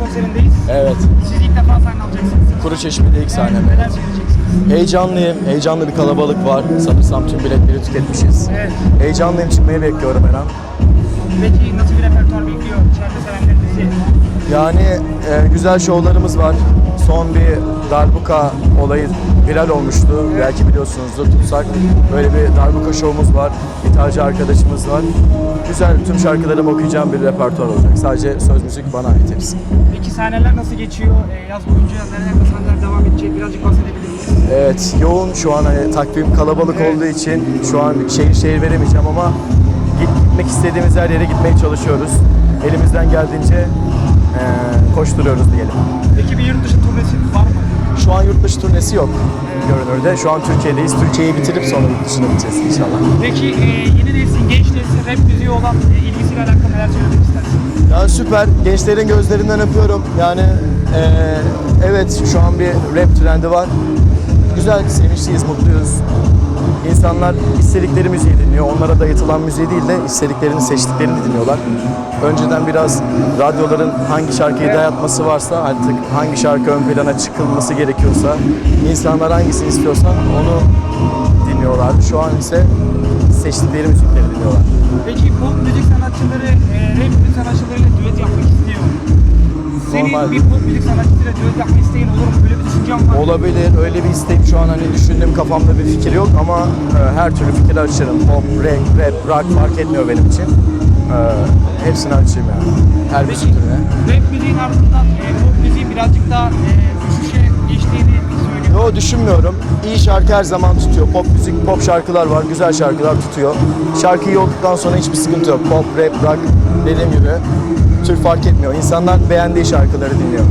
konserindeyiz. Evet. Siz ilk defa sahne alacaksınız. Kuru Çeşme'de ilk sahnem. Neler söyleyeceksiniz? Heyecanlıyım. Heyecanlı bir kalabalık var. Sanırsam tüm biletleri tüketmişiz. Evet. Heyecanlıyım. Çıkmayı bekliyorum her an. Peki nasıl bir repertuar bekliyor içeride sevenlerinizi? Yani e, güzel şovlarımız var. Son bir darbuka olayı viral olmuştu. Belki biliyorsunuzdur tutsak. Böyle bir darbuka şovumuz var. Gitarcı arkadaşımız var. Güzel tüm şarkılarımı okuyacağım bir repertuar olacak. Sadece söz müzik bana ait hepsi. Peki sahneler nasıl geçiyor? Ee, yaz boyunca nerelerde sahneler devam edecek? Birazcık bahsedebilir miyiz? Evet yoğun şu an hani takvim kalabalık olduğu için şu an şehir şehir veremeyeceğim ama git- gitmek istediğimiz her yere gitmeye çalışıyoruz. Elimizden geldiğince e, koşturuyoruz diyelim. Peki bir yurt dışı turnesi var mı? Şu an yurt dışı turnesi yok görünürde. Şu an Türkiye'deyiz. Türkiye'yi bitirip sonra yurt dışına gideceğiz inşallah. Peki e, yeni neslin, genç neslin rap müziği olan e, ilgisiyle alakalı neler söylemek istersiniz? Ya süper. Gençlerin gözlerinden öpüyorum. Yani e, evet şu an bir rap trendi var. Güzel, sevinçliyiz, mutluyuz. İnsanlar istedikleri müziği dinliyor. Onlara dayatılan müziği değil de istediklerini, seçtiklerini dinliyorlar. Önceden biraz radyoların hangi şarkıyı dayatması varsa artık hangi şarkı ön plana çıkılması gerekiyorsa insanlar hangisini istiyorsa onu dinliyorlar. Şu an ise seçtikleri müzikleri dinliyorlar. Peki pop müzik sanatçıları e, rap müzik sanatçılarıyla düet yapmak. Senin Normal. bir pop müzik sanatçısıyla düet yapma isteğin olur mu? Böyle bir düşüncen var mı? Olabilir. Öyle bir isteğim şu an hani düşündüğüm kafamda bir fikir yok ama e, her türlü fikir açarım. Pop, rap, rap, rock fark etmiyor benim için. E, hepsini açayım yani. Her bir Peki türüne. rap müziğin ardından e, pop müziğin birazcık daha e, düşüşe geçtiğini söylüyor. Yo düşünmüyorum. İyi şarkı her zaman tutuyor. Pop müzik, pop şarkılar var. Güzel şarkılar tutuyor. Şarkıyı olduktan sonra hiçbir sıkıntı yok. Pop, rap, rock dediğim gibi tür fark etmiyor. İnsanlar beğendiği şarkıları dinliyor.